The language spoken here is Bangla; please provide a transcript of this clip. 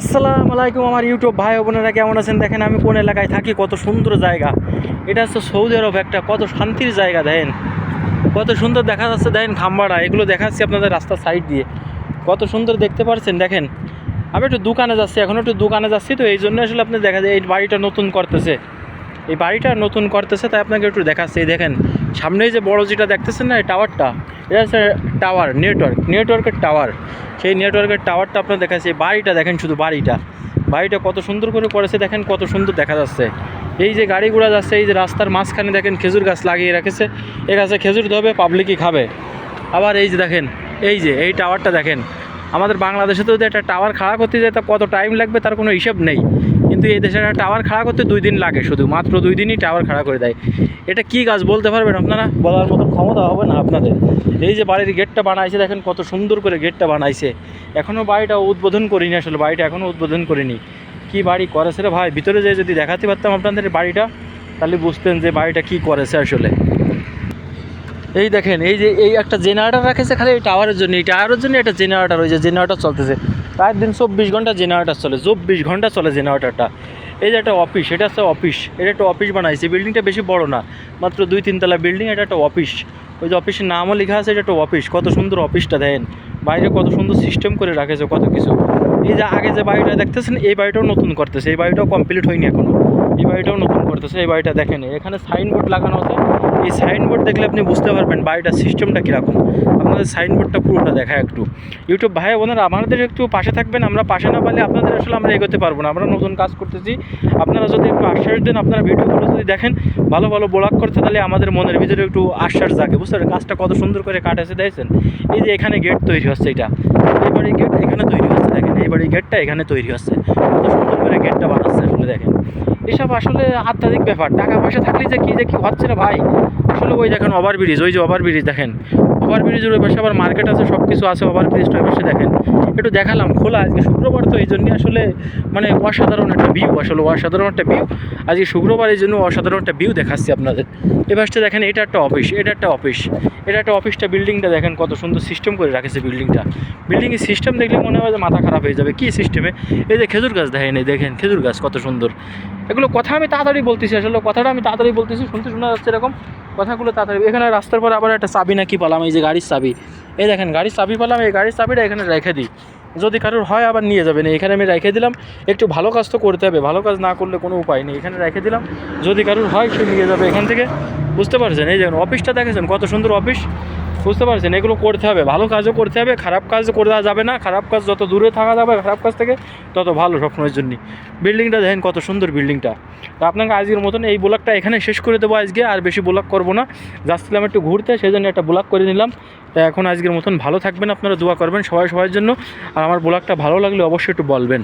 আসসালামু আলাইকুম আমার ইউটিউব ভাই বোনেরা, কেমন আছেন? দেখেন আমি কোন এলাকায় থাকি, কত সুন্দর জায়গা। এটা হচ্ছে সৌদি আরব একটা, কত শান্তির জায়গা, দেখেন। কত সুন্দর দেখা যাচ্ছে, দেখেন খাম্বাড়া, এগুলো দেখাচ্ছি আপনাদের রাস্তার সাইড দিয়ে। কত সুন্দর দেখতে পাচ্ছেন দেখেন। আমি একটু দোকানে যাচ্ছি, এখন একটু দোকানে যাচ্ছি, তো এই জন্য আসলে আপনি দেখা যায়, এই বাড়িটা নতুন করতেছে। এই বাড়িটা নতুন করতেছে, তাই আপনাকে একটু দেখাচ্ছি, এই দেখেন। সামনেই যে বড় যেটা দেখতেছেন না, এই টাওয়ারটা এটা হচ্ছে টাওয়ার নেটওয়ার্ক নেটওয়ার্কের টাওয়ার সেই নেটওয়ার্কের টাওয়ারটা আপনার দেখাচ্ছে বাড়িটা দেখেন শুধু বাড়িটা। বাড়িটা কত সুন্দর করে করেছে, দেখেন কত সুন্দর দেখা যাচ্ছে। এই যে গাড়িগুলো যাচ্ছে, এই যে রাস্তার মাঝখানে দেখেন খেজুর গাছ লাগিয়ে রেখেছে। এ গাছে খেজুর ধবে পাবলিকই খাবে। আবার এই যে দেখেন, এই যে, এই টাওয়ারটা দেখেন। আমাদের বাংলাদেশে তো যদি একটা টাওয়ার খাড়া করতে যায়, তা কত টাইম লাগবে, তার কোনো হিসেব নেই। কিন্তু এই দেশে একটা টাওয়ার খাড়া করতে দুই দিন লাগে শুধু, মাত্র দুই দিনই টাওয়ার খাড়া করে দেয়। এটা কি গাছ বলতে পারবেন আপনারা? বলার মতো ক্ষমতা হবে না আপনাদের। এই যে বাড়ির গেটটা বানাইছে, দেখেন কত সুন্দর করে গেটটা বানাইছে। এখনও বাড়িটা উদ্বোধন করিনি আসলে, বাড়িটা এখনও উদ্বোধন করিনি। কি বাড়ি করেছে রে ভাই? ভিতরে যেয়ে যদি দেখাতে পারতাম আপনাদের বাড়িটা, তাহলে বুঝতেন যে বাড়িটা কি করেছে আসলে। এই দেখেন, এই যে এই একটা জেনারেটার রাখেছে খালি, এই টাওয়ারের জন্য, এই টাওয়ারের জন্য একটা জেনারেটার ওই যে জেনারেটর চলতেছে। প্রায় দিন চব্বিশ ঘণ্টা জেনারেটর চলে, চব্বিশ ঘণ্টা চলে জেনারেটরটা। এই যে একটা অফিস এটা হচ্ছে অফিস এটা একটা অফিস বানাইছে বিল্ডিংটা বেশি বড় না, মাত্র দুই তিনতলা বিল্ডিং এটা একটা অফিস ওই যে অফিসের নামও লেখা আছে, এটা একটা অফিস কত সুন্দর অফিসটা দেখেন। বাইরে কত সুন্দর সিস্টেম করে রাখেছে, কত কিছু। এই যে আগে যে বাড়িটা দেখতেছেন, এই বাড়িটাও নতুন করতেছে, এই বাড়িটাও কমপ্লিট হয়নি এখনও। এই বাড়িটাও নতুন করতেছে, এই বাড়িটা দেখেন, এখানে সাইনবোর্ড লাগানো আছে এই সাইনবোর্ড দেখলে আপনি বুঝতে পারবেন বাড়িটার সিস্টেমটা কীরকম। আপনাদের সাইনবোর্ডটা পুরোটা দেখা একটু। ইউটিউব ভাই, বোনেরা, আমাদের একটু পাশে থাকবেন, আমরা পাশে না পারলে আপনাদের আসলে আমরা এগোতে পারব না। আমরা নতুন কাজ করতেছি। আপনারা যদি একটু আশ্বাস দেন, আপনারা ভিডিওগুলো যদি দেখেন, ভালো ভালো ব্লগ করতে, তাহলে আমাদের মনের ভিতরে একটু আশ্বাস জাগে। বুঝতে পারেন কাজটা কত সুন্দর করে কাটেছে দেখছেন? এই যে এখানে গেট তৈরি হচ্ছে এটা। এইবারে গেট এখানে তৈরি হচ্ছে, দেখেন? এইবারে গেটটা এখানে তৈরি হচ্ছে। কত সুন্দর করে গেটটা বানাচ্ছে। এসব আসলে আধ্যাত্মিক ব্যাপার। টাকা পয়সা থাকলে যে কী যে কি হচ্ছে না ভাই? আসলে ওই দেখেন ওভার ব্রিজ ওই যে ওভার ব্রিজ দেখেন। ওভার ব্রিজের ওই পাশে আবার মার্কেট আছে সব কিছু আছে, ওভার ব্রিজটা ওই পাশে দেখেন। একটু দেখালাম, খোলা, আজকে শুক্রবার তো এই জন্যই আসলে মানে অসাধারণ একটা ভিউ আসলে অসাধারণ একটা ভিউ আজকে শুক্রবার এই জন্য অসাধারণ একটা ভিউ দেখাচ্ছি আপনাদের। এ পাশটা দেখেন, এটা একটা অফিস এটা একটা অফিস এটা একটা অফিসটা বিল্ডিংটা দেখেন, কত সুন্দর সিস্টেম করে রাখেছে বিল্ডিংটা বিল্ডিংয়ের সিস্টেম দেখলে মনে হয় যে মাথা খারাপ হয়ে যাবে। কী সিস্টেমে এই যে খেজুর গাছ, দেখেন, এই দেখেন, খেজুর গাছ কত সুন্দর। এগুলো কথা আমি তাড়াতাড়ি বলতেছি, আসলে কথাটা আমি তাড়াতাড়ি বলতেছি, শুনতে শোনা যাচ্ছে এরকম। কথাগুলো তাড়াতাড়ি এখানে রাস্তার পরে আবার একটা চাবি নাকি পালাম, এই যে গাড়ির চাবি। এই দেখেন, গাড়ির চাবি পালাম, এই গাড়ির চাবিটা এখানে রেখে দিই। যদি কারোর হয় আবার নিয়ে যাবেন। এখানে আমি রেখে দিলাম, একটু ভালো কাজ তো করতে হবে। ভালো কাজ না করলে কোনো উপায় নেই। এখানে রেখে দিলাম, যদি কারোর হয় সে নিয়ে যাবে এখান থেকে। বুঝতে পারছেন? এই যে অফিসটা দেখেছেন? কত সুন্দর অফিস বুঝতে পারছেন? এগুলো করতে হবে। ভালো কাজও করতে হবে, খারাপ কাজ করা যাবে না। খারাপ কাজ যত দূরে থাকা যাবে, খারাপ কাজ থেকে তত ভালো সবসময়ের জন্য বিল্ডিংটা দেখেন কত সুন্দর বিল্ডিংটা। তো আপনাকে আজকের মতন এই ব্লগটা এখানে শেষ করে দেবো আজকে, আর বেশি ব্লগ করব না। যাচ্ছিলাম একটু ঘুরতে সেই জন্য একটা ব্লগ করে নিলাম। তো এখন আজকের মতন ভালো থাকবেন, আপনারা দোয়া করবেন সবাই সবার জন্য। আর আমার ব্লগটা ভালো লাগলে অবশ্যই একটু বলবেন।